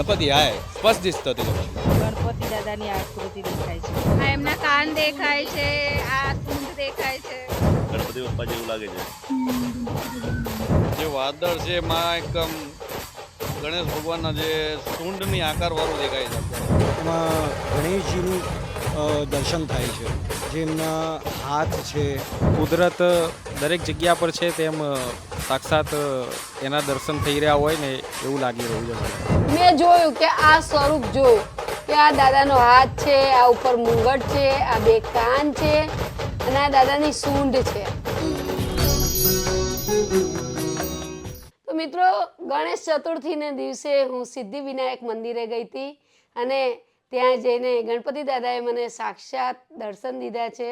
ગણપતિ હા સ્પષ્ટ દિસતો હતો ગણપતિ દાદાની આકૃતિ દેખાય છે. હા એમના કાન દેખાય છે આ સૂંઢ દેખાય છે. ગણપતિ બપ્પા જેવું લાગે છે. જે વાદળ છે એમાં એકદમ ગણેશ ભગવાનના જે સૂંઢની આકારવાળું દેખાય છે એમાં ગણેશજીનું દર્શન થાય છે. જેમના હાથ છે કુદરત દરેક જગ્યા પર છે તેમ સાક્ષાત એના દર્શન થઈ રહ્યા હોય ને એવું લાગી રહ્યું છે મેં જોયું કે આ સ્વરૂપ જો, કે આ દાદાનો હાથ છે, આ ઉપર મુંગટ છે, આ બે કાન છે, અને આ દાદાની સૂંઢ છે. તો મિત્રો, ગણેશ ચતુર્થીને દિવસે હું સિદ્ધિ વિનાયક મંદિરે ગઈ હતી અને ત્યાં જઈને ગણપતિ દાદાએ મને સાક્ષાત દર્શન દીધા છે.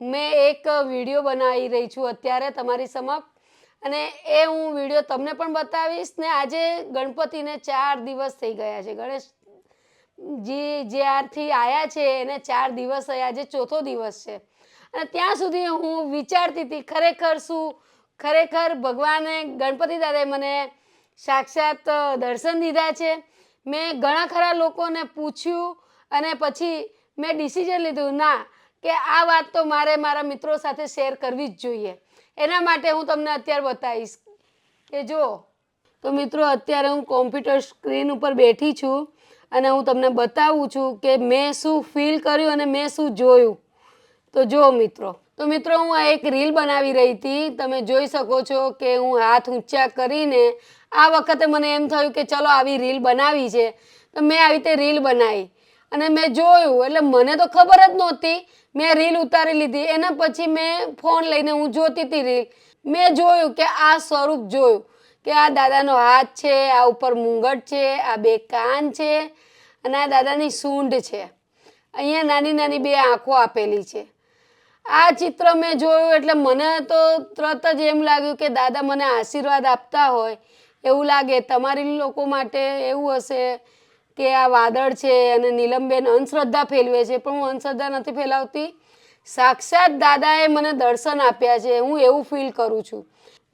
મેં એક વીડિયો બનાવી રહી છું અત્યારે તમારી સમક્ષ. અને એ હું વીડિયો તમને પણ બતાવીશ ને આજે ગણપતિને ચાર દિવસ થઈ ગયા છે. ગણેશ જી જ્યારથી આવ્યા છે, એને ચાર દિવસ થયા. આજે ચોથો દિવસ છે. અને ત્યાં સુધી હું વિચારતી હતી, ખરેખર શું? ખરેખર ભગવાને ગણપતિ દાદાએ મને સાક્ષાત દર્શન દીધા છે? મેં ઘણા ખરા લોકોને પૂછ્યું અને પછી મેં ડિસિઝન લીધું, ના, કે આ વાત તો મારે મારા મિત્રો સાથે શેર કરવી જ જોઈએ. એના માટે હું તમને અત્યારે બતાવીશ કે જો, તો મિત્રો અત્યારે હું કોમ્પ્યુટર સ્ક્રીન ઉપર બેઠી છું અને હું તમને બતાવું છું કે મેં શું ફીલ કર્યું અને મેં શું જોયું. તો જો મિત્રો, તો મિત્રો હું આ એક રીલ બનાવી રહી હતી. તમે જોઈ શકો છો કે હું હાથ ઊંચા કરીને આ વખતે મને એમ થયું કે ચલો આવી રીલ બનાવી છે. તો મેં આવી રીતે રીલ બનાવી. અને મેં જોયું, એટલે મને તો ખબર જ નહોતી. મેં રીલ ઉતારી લીધી. એના પછી મેં ફોન લઈને હું જોતી હતી રીલ મેં જોયું કે આ સ્વરૂપ જોયું કે આ દાદાનો હાથ છે, આ ઉપર મુંગટ છે, આ બે કાન છે અને આ દાદાની સૂંઢ છે. અહીંયા નાની નાની બે આંખો આપેલી છે. આ ચિત્ર મેં જોયું એટલે મને તો તરત જ એમ લાગ્યું કે દાદા મને આશીર્વાદ આપતા હોય. એવું લાગે તમારી લોકો માટે એવું હશે. કે આ વાદળ છે અને નીલમબેન અંધશ્રદ્ધા ફેલવે છે, પણ હું અંધશ્રદ્ધા નથી ફેલાવતી. સાક્ષાત દાદાએ મને દર્શન આપ્યા છે, હું એવું ફીલ કરું છું.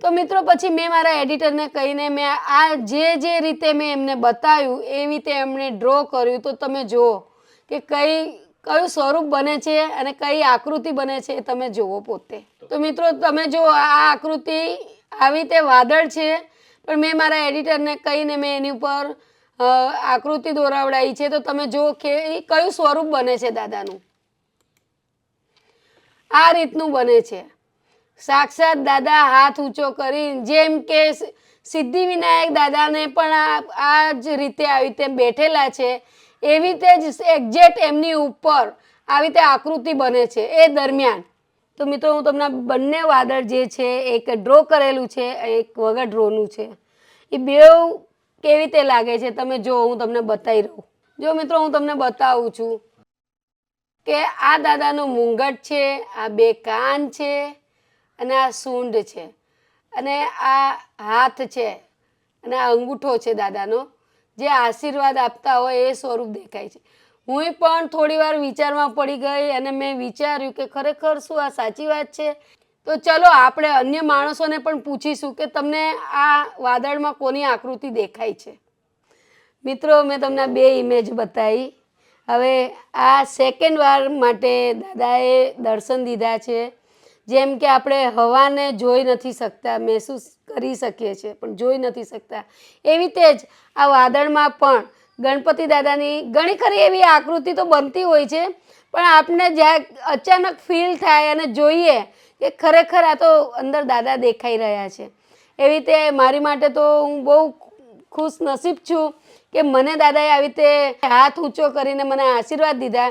તો મિત્રો, પછી મેં મારા એડિટરને કહીને મેં આ જે જે રીતે મેં એમને બતાવ્યું, એવી રીતે એમણે ડ્રો કર્યું. તો તમે જુઓ કે કઈ, કયું સ્વરૂપ બને છે અને કઈ આકૃતિ બને છે એ તમે જુઓ પોતે. તો મિત્રો, તમે જો આ આકૃતિ આવી રીતે વાદળ છે, પણ મેં મારા એડિટરને કહીને મેં એની ઉપર આકૃતિ દોરાવડાવી છે, તો તમે જુઓ કે કયું સ્વરૂપ બને છે દાદાનું? આ રીતનું બને છે. સાક્ષાત દાદા હાથ ઊંચો કરી જેમ કે સિદ્ધિવિનાયક સિદ્ધિ વિનાયક દાદાને પણ આ જ રીતે આવી રીતે બેઠેલા છે, એવી રીતે જ એક્ઝેક્ટ એમની ઉપર આવી રીતે આકૃતિ બને છે, એ દરમિયાન. તો મિત્રો, હું તમને બંને વાદળ જે છે, એક ડ્રો કરેલું છે, એક વગર ડ્રોનું છે. એ બેવ કેવી રીતે લાગે છે? તમે જો, હું તમને બતાવી રહું. જો મિત્રો, હું તમને બતાવું છું કે આ દાદાનો મુંગટ છે, આ બે કાન છે, અને આ સૂંઢ છે, અને આ હાથ છે, અને આ અંગૂઠો છે દાદાનો, જે આશીર્વાદ આપતા હોય એ સ્વરૂપ દેખાય છે. હું પણ થોડી વાર વિચારમાં પડી ગઈ અને મેં વિચાર્યું કે ખરેખર શું આ સાચી વાત છે? તો ચલો આપણે અન્ય માણસોને પણ પૂછીશું કે તમને આ વાદળમાં કોની આકૃતિ દેખાય છે. મિત્રો, મેં તમને બે ઇમેજ બતાવી. હવે આ સેકન્ડ વાર માટે દાદાએ દર્શન દીધા છે. જેમ કે આપણે હવાને જોઈ નથી શકતા, મહેસૂસ કરી શકીએ છીએ, પણ જોઈ નથી શકતા. એવી રીતે જ આ વાદળમાં પણ ગણપતિ દાદાની ઘણી ખરી એવી આકૃતિ તો બનતી હોય છે, પણ આપણે જ્યાં અચાનક ફીલ થાય અને જોઈએ કે ખરેખર આ તો અંદર દાદા દેખાઈ રહ્યા છે. એવી રીતે મારી માટે તો હું બહુ ખુશ નસીબ છું કે મને દાદાએ આવી રીતે હાથ ઊંચો કરીને મને આશીર્વાદ દીધા.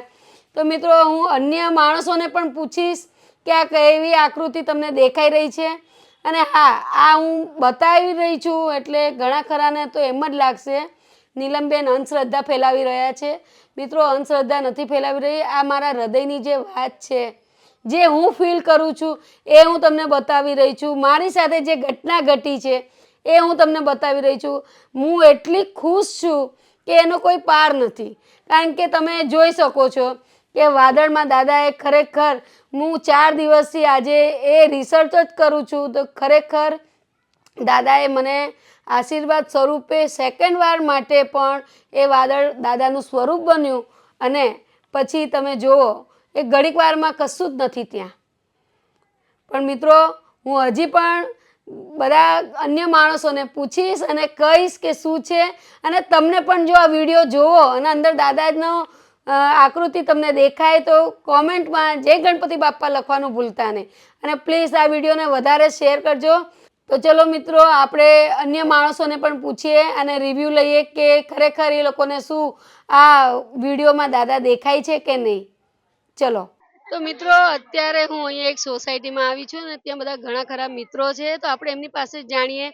તો મિત્રો, હું અન્ય માણસોને પણ પૂછીશ કે આ કેવી આકૃતિ તમને દેખાઈ રહી છે? અને હા, આ હું બતાવી રહી છું એટલે ઘણા ખરાને તો એમ જ લાગશે. નીલમબેન અંધશ્રદ્ધા ફેલાવી રહ્યા છે. મિત્રો, અંધશ્રદ્ધા નથી ફેલાવી રહી. આ મારા હૃદયની જે વાત છે જે હું ફીલ કરું છું, એ હું તમને બતાવી રહી છું. મારી સાથે જે ઘટના ઘટી છે, એ હું તમને બતાવી રહી છું. હું એટલી ખુશ છું કે એનો કોઈ પાર નથી. કારણ કે તમે જોઈ શકો છો કે વાદળમાં દાદાએ ખરેખર હું ચાર દિવસથી આજે એ રિસર્ચ જ કરું છું. તો ખરેખર દાદાએ મને આશીર્વાદ સ્વરૂપે સેકન્ડ વાર માટે પણ એ વાદળ દાદાનું સ્વરૂપ બન્યું. અને પછી તમે જુઓ એ ઘડીક વારમાં કશું જ નથી ત્યાં. પણ મિત્રો, હું હજી પણ બધા અન્ય માણસોને પૂછીશ અને કહીશ કે શું છે. અને તમને પણ જો આ વીડિયો જોવો અને અંદર દાદાનો આકૃતિ તમને દેખાય તો કોમેન્ટમાં જય ગણપતિ બાપ્પા લખવાનું ભૂલતા નહીં. અને પ્લીઝ આ વિડીયોને વધારે શેર કરજો. તો ચલો મિત્રો, આપણે અન્ય માણસોને પણ પૂછીએ અને રિવ્યૂ લઈએ કે ખરેખર એ લોકોને શું આ વિડીયોમાં દાદા દેખાય છે કે નહીં. ચલો. તો મિત્રો અત્યારે હું અહીંયા એક સોસાયટીમાં આવી છું અને ત્યાં બધા ઘણા ખરા મિત્રો છે. તો આપણે એમની પાસે જાણીએ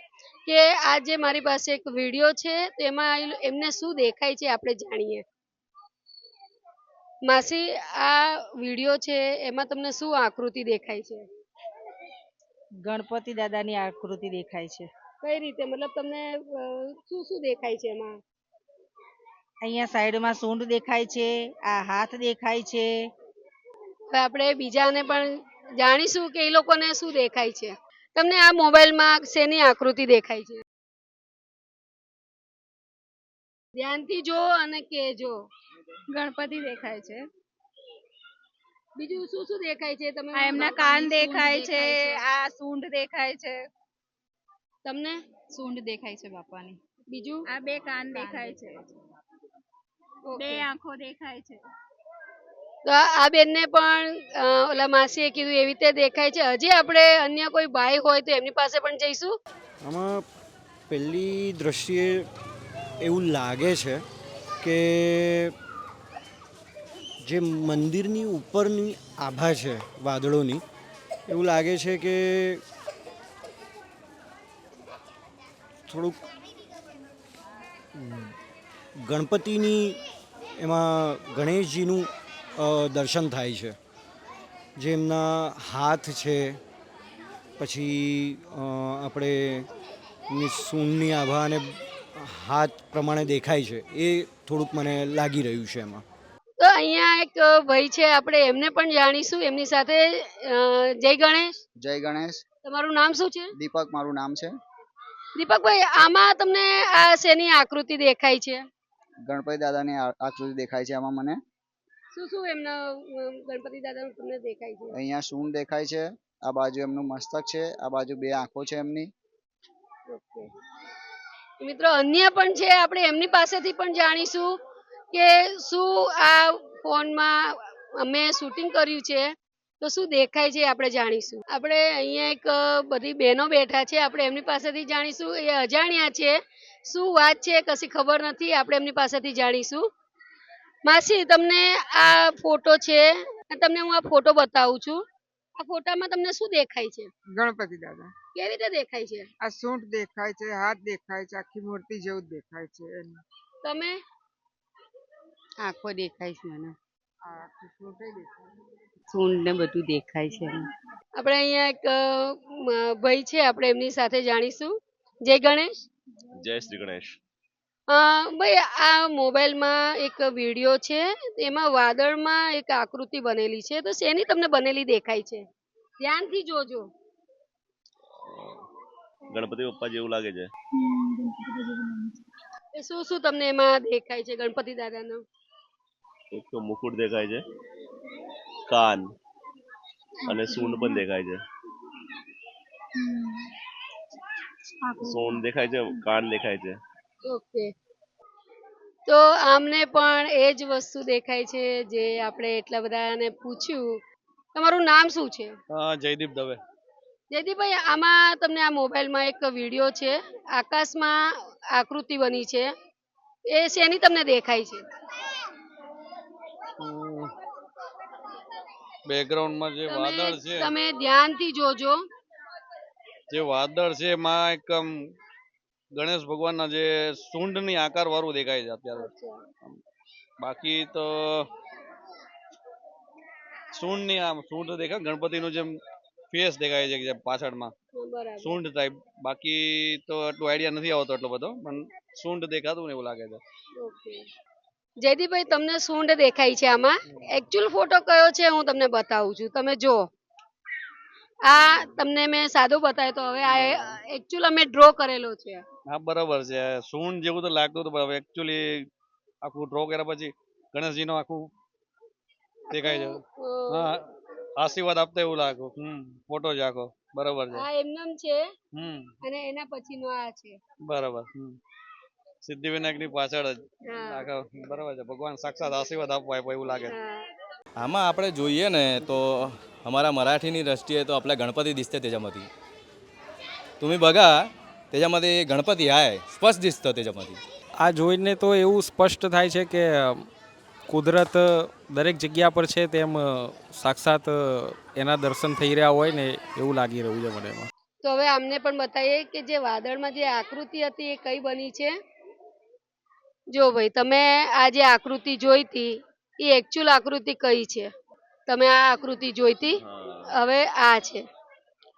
કે આ જે મારી પાસે એક વીડિયો છે તો એમાં એમને શું દેખાય છે આપણે જાણીએ. માસી આ વીડિયો છે એમાં તમને શું આકૃતિ દેખાય છે? ગણપતિ દાદાની આકૃતિ દેખાય છે. કઈ રીતે? મતલબ તમને શું શું દેખાય છે એમાં? અહીંયા સાઈડમાં સૂંઢ દેખાય છે આ હાથ દેખાય છે હવે આપણે બીજાને પણ જાણીશું કે એ લોકોને શું દેખાય છે. તમને આ મોબાઈલમાં શેની આકૃતિ દેખાય છે? ધ્યાનથી જો અને કેજો ગણપતિ દેખાય છે. બીજું શું શું દેખાય છે? તમે આ એમના કાન દેખાય છે આ સૂંઢ દેખાય છે. તમને? સૂંઢ દેખાય છે બાપાની. બીજું? આ બે કાન દેખાય છે. બે આંખો દેખાય છે. તો આ બેનને પણ ઓલા માસીએ કીધું એવી રીતે દેખાય છે. હજી આપણે અન્ય કોઈ ભાઈ હોય તો એમની પાસે પણ જઈશું. આમાં પહેલી દ્રષ્ટિએ એવું લાગે છે કે જે મંદિરની ઉપરની આભા છે, વાદળોની, એવું લાગે છે કે થોડુંક ગણપતિની એમાં ગણેશજીનું દર્શન થાય છે. જેમના હાથ છે પછી આપણે સૂનની આભા અને હાથ પ્રમાણે દેખાય છે એ થોડુંક મને લાગી રહ્યું છે એમાં. તો અહીંયા એક ભાઈ છે આપણે એમને પણ જાણીશું એમની સાથે જય ગણેશ. જય ગણેશ. તમારું નામ શું છે? દીપક મારું નામ છે. દીપકભાઈ આમાં તમને આ શેની આકૃતિ દેખાય છે? ગણપતિ દાદાની આ- આકૃતિ દેખાય છે આમાં મને. શું શું એમના ગણપતિ દાદાનું તમને દેખાય છે? અહીંયા સૂંઢ દેખાય છે આ બાજુ એમનું મસ્તક છે આ બાજુ બે આંખો છે એમની. ઓકે. મિત્રો અન્ય પણ છે આપણે એમની પાસેથી પણ જાણીશું કે શું આ ફોનમાં અમે શૂટિંગ કર્યું છે તો શું દેખાય છે આપણે જાણીશું. આપણે અહીંયા એક બધી બહેનો બેઠા છે આપણે એમની પાસેથી જાણીશું એ અજાણ્યા છે શું વાત છે કશી ખબર નથી આપણે એમની પાસેથી જાણીશું. માસી તમને આ ફોટો છે તમને હું આ ફોટો બતાવું છું. આ ફોટામાં તમને શું દેખાય છે? ગણપતિ દાદા. કેવી રીતે દેખાય છે? આ સૂંઢ દેખાય છે હાથ દેખાય છે આખી મૂર્તિ જેવું દેખાય છે તમે? આંખો દેખાય છે મને. સૂંઢ ને બધું દેખાય છે આપણે અહીંયા એક ભાઈ છે આપણે એમની સાથે જાણીશું. જય ગણેશ. જય શ્રી ગણેશ. ભાઈ આ મોબાઈલમાં એક વીડિયો છે એમાં વાદળમાં એક આકૃતિ બનેલી છે તો શેની તમને બનેલી દેખાય છે? ધ્યાનથી જોજો. ગણપતિ પપ્પા જેવું લાગે છે. એ શું શું તમને એમાં દેખાય છે ગણપતિ દાદાનો? એક તો મુકુટ દેખાય છે કાન અને સૂંઢ પણ દેખાય છે. સોન દેખાય છે કાન દેખાય છે. ઓકે. તો આમને પણ એ જ વસ્તુ દેખાય છે જે આપણે એટલા બધાને પૂછ્યું. તમારું નામ શું છે? જયદીપ દવે. જયદીપભાઈ આમાં તમને આ મોબાઈલમાં એક વીડિયો છે. આકાશમાં આકૃતિ બની છે. એ શેની તમને દેખાય છે? બેકગ્રાઉન્ડમાં જે વાદળ તમે છે. તમે ધ્યાનથી જોજો. જે વાદળ છે એમાં એક ગણેશ ભગવાનના જે સૂંઢની આકાર વાળું દેખાય છે અત્યારે. બાકી તો સૂંઢની આમ સૂંઢ દેખાય ગણપતિનું જેમ ફેસ દેખાય છે જેમ પાછળમાં. સૂંઢ ટાઈપ બાકી તો એટલો આઈડિયા નથી આવતો એટલો બધો પણ સૂંઢ દેખાતું ને એવું લાગે છે. જયદીપભાઈ તમને સૂંઢ દેખાય છે આમાં. એકચ્યુઅલ ફોટો કયો છે હું તમને બતાવું છું. તમે જો આ તમને મેં સાદો બતાવ્યો તો હવે આ એકચ્યુઅલ અમે ડ્રો કરેલો છે. હા બરાબર છે. સૂન જેવું તો લાગતું હતું હવે એકચ્યુઅલી આખું ડ્રો કર્યા પછી ગણેશજીનો આખું દેખાય છે. હા આશીર્વાદ આપતા એવું લાગ્યું હમ ફોટો જ આખો. બરાબર છે. આ એમનામ છે. હમ. અને એના પછીનો આ છે. બરાબર હમ. સિદ્ધિવિનાયકની પાછળ જ. આખા બરાબર છે. ભગવાન સાક્ષાત આશીર્વાદ આપવા એવું લાગે. આમાં આપણે જોઈએ ને તો અમારા મરાઠીની दृष्टी તો આપણે ગણપતિ गणपती તેજામાંથી. તમે બગા તેજામાંથી त्याच्यामध्ये गणपती आहे स्पष्ट दिसतं त्याच्यामध्ये આ જોઈને તો એવું સ્પષ્ટ થાય છે કે કુદરત દરેક જગ્યા પર છે તેમ સાક્ષાત એના દર્શન થઈ રહ્યા હોય ને એવું લાગી રહ્યું છે મને એમાં. તો હવે અમને પણ બતાવીએ કે જે વાદળમાં જે આકૃતિ હતી એ કઈ બની છે? જો ભાઈ તમે આ જે આકૃતિ જોઈતી એ એકચ્યુઅલ આકૃતિ કઈ છે? તમે આ આકૃતિ જોઈતી? હવે આ છે.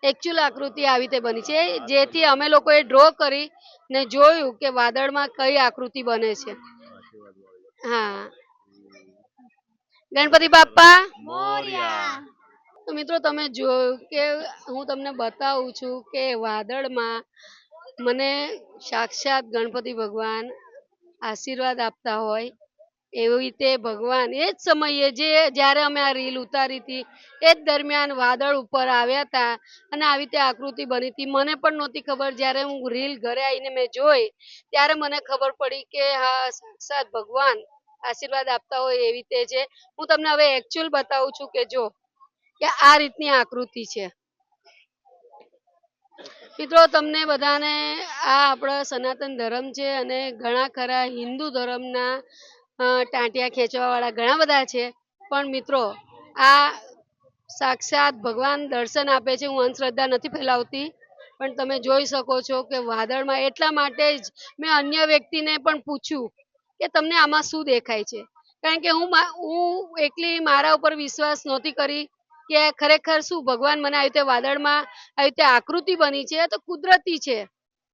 એકચ્યુઅલ આકૃતિ આવી રીતે બની છે. જેથી અમે લોકોએ ડ્રો કરી ને જોયું કે વાદળમાં કઈ આકૃતિ બને છે. હા. ગણપતિ બાપ્પા? તો મિત્રો તમે જોયું કે હું તમને બતાવું છું કે વાદળમાં મને સાક્ષાત ગણપતિ ભગવાન આશીર્વાદ આપતા હોય એવી રીતે ભગવાન એ જ સમયે જે, જ્યારે અમે આ રીલ ઉતારી હતી, એ જ દરમિયાન વાદળ ઉપર આવ્યા હતા અને આવી રીતે આકૃતિ બની હતી. મને પણ નહોતી ખબર, જ્યારે હું રીલ ઘરે આવીને મેં જોઈ, ત્યારે મને ખબર પડી કે હા, સાક્ષાત ભગવાન આશીર્વાદ આપતા હોય એવી રીતે છે. હું તમને હવે એકચ્યુઅલ બતાવું છું કે જો, કે આ રીતની આકૃતિ છે. મિત્રો, તમને બધાને આ આપણા સનાતન ધર્મ છે અને ઘણા ખરા હિન્દુ ધર્મના ટાંટિયા ખેંચવા વાળા ઘણા બધા છે. પણ મિત્રો, આ સાક્ષાત ભગવાન દર્શન આપે છે, હું અંધશ્રદ્ધા નથી ફેલાવતી. પણ તમે જોઈ શકો છો કે વાદળમાં એટલા માટે જ મેં અન્ય વ્યક્તિને પણ પૂછ્યું કે તમને આમાં શું દેખાય છે? કારણ કે હું હું એકલી મારા ઉપર વિશ્વાસ નહોતી કરી કે ખરેખર શું ભગવાન મને આવી રીતે વાદળમાં આવી રીતે આકૃતિ બની છે તો કુદરતી છે.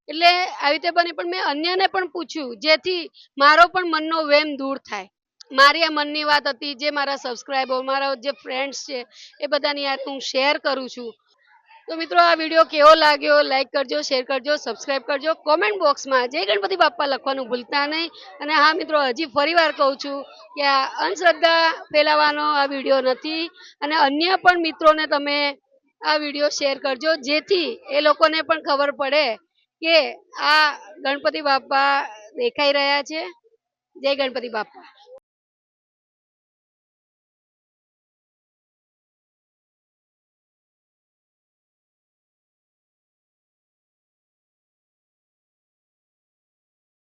એટલે આવી રીતે બની, પણ મેં અન્યને પણ પૂછ્યું, જેથી મારો પણ મનનો વેમ દૂર થાય. મારી આ મનની વાત હતી, જે મારા સબસ્ક્રાઈબર મારા જે ફ્રેન્ડ્સ છે, એ બધાની યાર હું શેર કરું છું. તો મિત્રો, આ વીડિયો કેવો લાગ્યો? લાઈક કરજો શેર કરજો સબસ્ક્રાઈબ કરજો. કોમેન્ટ બોક્સમાં જય ગણપતિ બાપ્પા લખવાનું ભૂલતા નહીં. અને હા મિત્રો, હજી ફરીવાર કહું છું કે આ અંધશ્રદ્ધા ફેલાવવાનો આ વીડિયો નથી. અને અન્ય પણ મિત્રોને તમે આ વીડિયો શેર કરજો, જેથી એ લોકોને પણ ખબર પડે કે આ ગણપતિ બાપ્પા દેખાઈ રહ્યા છે. જય ગણપતિ બાપ્પા.